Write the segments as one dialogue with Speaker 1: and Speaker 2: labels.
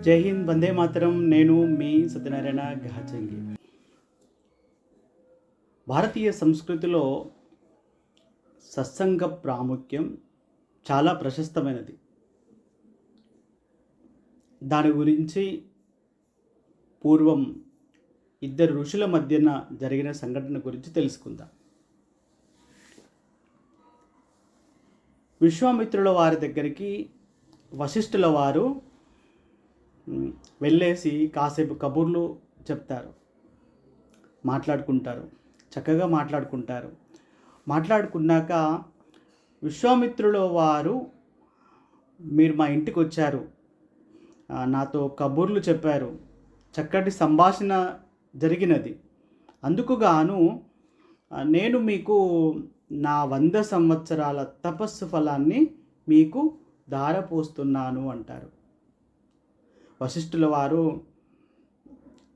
Speaker 1: జై హింద్ వందే మాతరం. నేను మీ సత్యనారాయణ గహచంగి భారతీయ సంస్కృతిలో సత్సంగ ప్రాముఖ్యం చాలా ప్రశస్తమైనది. దాని గురించి పూర్వం ఇద్దరు ఋషుల మధ్యన జరిగిన సంఘటన గురించి తెలుసుకుందాం. విశ్వామిత్రుల వారి దగ్గరికి వశిష్ఠుల వారు వెళ్ళేసి కాసేపు కబుర్లు చెప్తారు. మాట్లాడుకుంటారు. చక్కగా మాట్లాడుకుంటారు. మాట్లాడుకున్నాక విశ్వామిత్రుల వారు మీరు మా ఇంటికి వచ్చారు. నాతో కబుర్లు చెప్పారు. చక్కటి సంభాషణ జరిగినది. అందుకు గాను నేను మీకు నా వంద సంవత్సరాల తపస్సు ఫలాన్ని మీకు దారపోస్తున్నాను అంటారు. వశిష్ఠుల వారు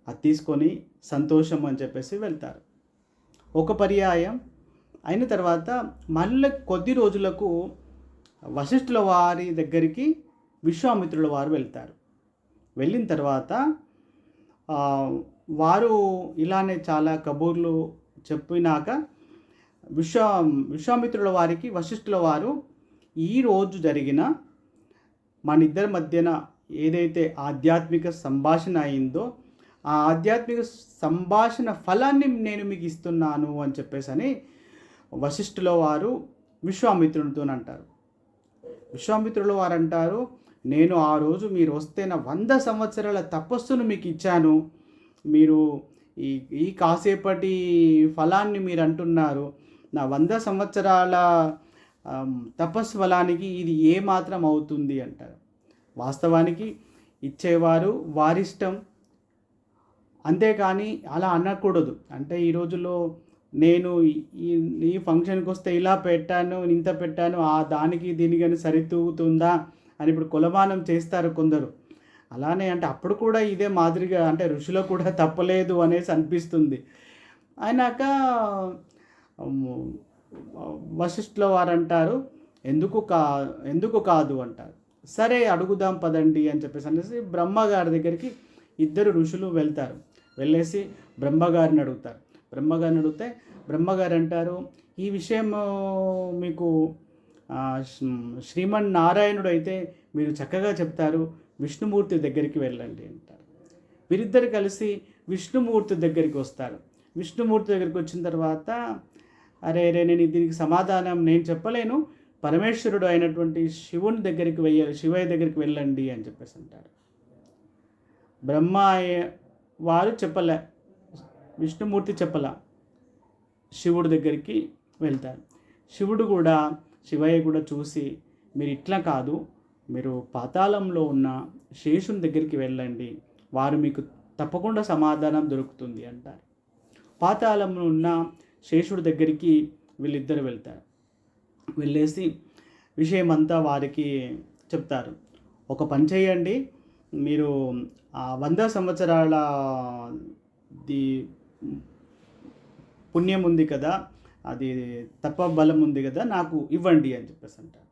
Speaker 1: అది తీసుకొని సంతోషం అని చెప్పేసి వెళ్తారు. ఒక పర్యాయం అయిన తర్వాత మళ్ళీ కొద్ది రోజులకు వశిష్ఠుల వారి దగ్గరికి విశ్వామిత్రుల వారు వెళ్తారు. వెళ్ళిన తర్వాత వారు ఇలానే చాలా కబూర్లు చెప్పినాక విశ్వ విశ్వామిత్రుల వారికి వశిష్ఠుల వారు ఈ రోజు జరిగిన మన ఇద్దరి మధ్యన ఏదైతే ఆధ్యాత్మిక సంభాషణ అయిందో ఆ ఆధ్యాత్మిక సంభాషణ ఫలాన్ని నేను మీకు ఇస్తున్నాను అని చెప్పేసి అని వశిష్ఠుల వారు విశ్వామిత్రునితో అంటారు. విశ్వామిత్రుల వారు అంటారు నేను ఆ రోజు మీరు వస్తే నా వంద సంవత్సరాల తపస్సును మీకు ఇచ్చాను. మీరు ఈ ఈ కాసేపటి ఫలాన్ని మీరు అంటున్నారు. నా వంద సంవత్సరాల తపస్సు ఫలానికి ఇది ఏ మాత్రం అవుతుంది అంటారు. వాస్తవానికి ఇచ్చేవారు వారిష్టం. అంతేకాని అలా అనకూడదు. అంటే ఈ రోజుల్లో నేను ఈ ఈ ఫంక్షన్కి వస్తే ఇలా పెట్టాను ఇంత పెట్టాను ఆ దానికి దీనికని సరితూగుతుందా అని ఇప్పుడు కులమానం చేస్తారు కొందరు. అలానే అంటే అప్పుడు కూడా ఇదే మాదిరిగా అంటే ఋషులు కూడా తప్పలేదు అనేసి అనిపిస్తుంది. అయినాక వశిష్ఠుల వారు అంటారు ఎందుకు కా ఎందుకు కాదు అంటారు. సరే అడుగుదాం పదండి అని చెప్పేసి అనేసి బ్రహ్మగారి దగ్గరికి ఇద్దరు ఋషులు వెళ్తారు. వెళ్ళేసి బ్రహ్మగారిని అడుగుతారు. బ్రహ్మగారిని అడిగితే బ్రహ్మగారు అంటారు ఈ విషయం మీకు శ్రీమన్ నారాయణుడు అయితే మీరు చక్కగా చెప్తారు విష్ణుమూర్తి దగ్గరికి వెళ్ళండి అంటారు. వీరిద్దరు కలిసి విష్ణుమూర్తి దగ్గరికి వస్తారు. విష్ణుమూర్తి దగ్గరికి వచ్చిన తర్వాత అరే రే నేను దీనికి సమాధానం నేను చెప్పలేను. పరమేశ్వరుడు అయినటువంటి శివుని దగ్గరికి వెయ్య శివయ్య దగ్గరికి వెళ్ళండి అని చెప్పేసి అంటారు. బ్రహ్మ అయ్య- వారు చెప్పలే విష్ణుమూర్తి చెప్పల శివుడి దగ్గరికి వెళ్తారు. శివుడు కూడా శివయ్య కూడా చూసి మీరు ఇట్లా కాదు మీరు పాతాళంలో ఉన్న శేషుని దగ్గరికి వెళ్ళండి వారు మీకు తప్పకుండా సమాధానం దొరుకుతుంది అంటారు. పాతాళంలో ఉన్న శేషుడి దగ్గరికి వీళ్ళిద్దరు వెళ్తారు. వెళ్ళేసి విషయమంతా వారికి చెప్తారు. ఒక పని చేయండి. మీరు ఆ వంద సంవత్సరాల ది పుణ్యం ఉంది కదా అది తప్ప బలం ఉంది కదా నాకు ఇవ్వండి అని చెప్పేసి అంటారు.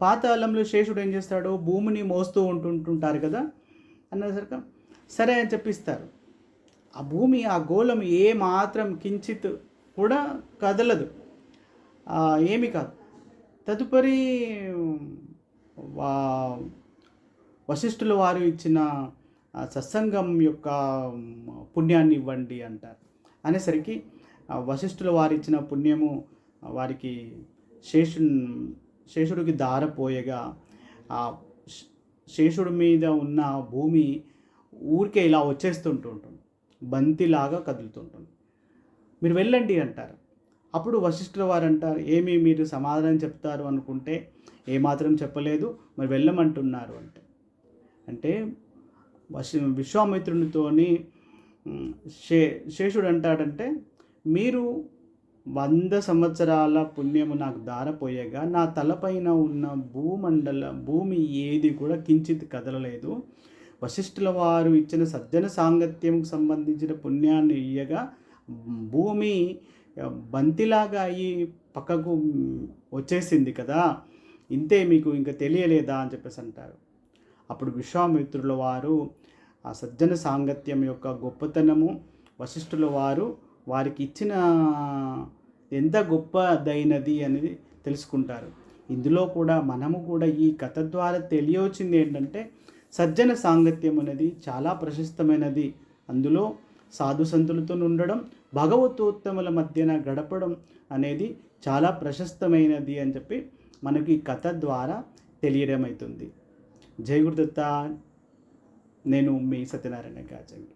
Speaker 1: పాతాళంలో శేషుడు ఏం చేస్తాడు? భూమిని మోస్తూ ఉంటుంటుంటారు కదా అన్నసరిక సరే అని చెప్పిస్తారు. ఆ భూమి ఆ గోళం ఏ మాత్రం కించిత్ కూడా కదలదు. ఏమి కాదు. తదుపరి వా- వశిష్ఠుల వారు ఇచ్చిన సత్సంగం యొక్క పుణ్యాన్ని ఇవ్వండి అంటారు. అనేసరికి ఆ, వశిష్ఠుల వారు ఇచ్చిన పుణ్యము వారికి శేషు శేషుడికి దారపోయగా ఆ శేషుడి మీద ఉన్న భూమి ఊరికే ఇలా వచ్చేస్తుంటుంటుంది. బంతిలాగా కదులుతుంటుంది. మీరు వెళ్ళండి అంటారు. అప్పుడు వశిష్ఠుల వారు అంటారు ఏమి మీరు సమాధానం చెప్తారు అనుకుంటే ఏమాత్రం చెప్పలేదు మరి వెళ్ళమంటున్నారు అంటే. అంటే వశి విశ్వామిత్రునితోని శే శేషుడు అంటాడంటే మీరు వంద సంవత్సరాల పుణ్యము నాకు దారపోయగా నా తలపైన ఉన్న భూమండల భూమి ఏది కూడా కించిత్ కదలలేదు. వశిష్ఠుల వారు ఇచ్చిన సజ్జన సాంగత్యంకు సంబంధించిన పుణ్యాన్ని ఇయ్యగా భూమి బంతిలాగా అయ్యి పక్కకు వచ్చేసింది కదా ఇంతే మీకు ఇంకా తెలియలేదా అని చెప్పేసి అంటారు. అప్పుడు విశ్వామిత్రుల వారు ఆ సజ్జన సాంగత్యం యొక్క గొప్పతనము వశిష్ఠుల వారు వారికి ఇచ్చిన ఎంత గొప్పదైనది అనేది తెలుసుకుంటారు. ఇందులో కూడా మనము కూడా ఈ కథ ద్వారా తెలియవచ్చింది ఏంటంటే సజ్జన సాంగత్యం అనేది చాలా ప్రశస్తమైనది. అందులో సాధు సంతులతో ఉండడం భగవతోత్తముల మధ్యన గడపడం అనేది చాలా ప్రశస్తమైనది అని చెప్పి మనకి ఈ కథ ద్వారా తెలియడం అవుతుంది జై గురుదత్త. నేను మీ సత్యనారాయణ కాచంగి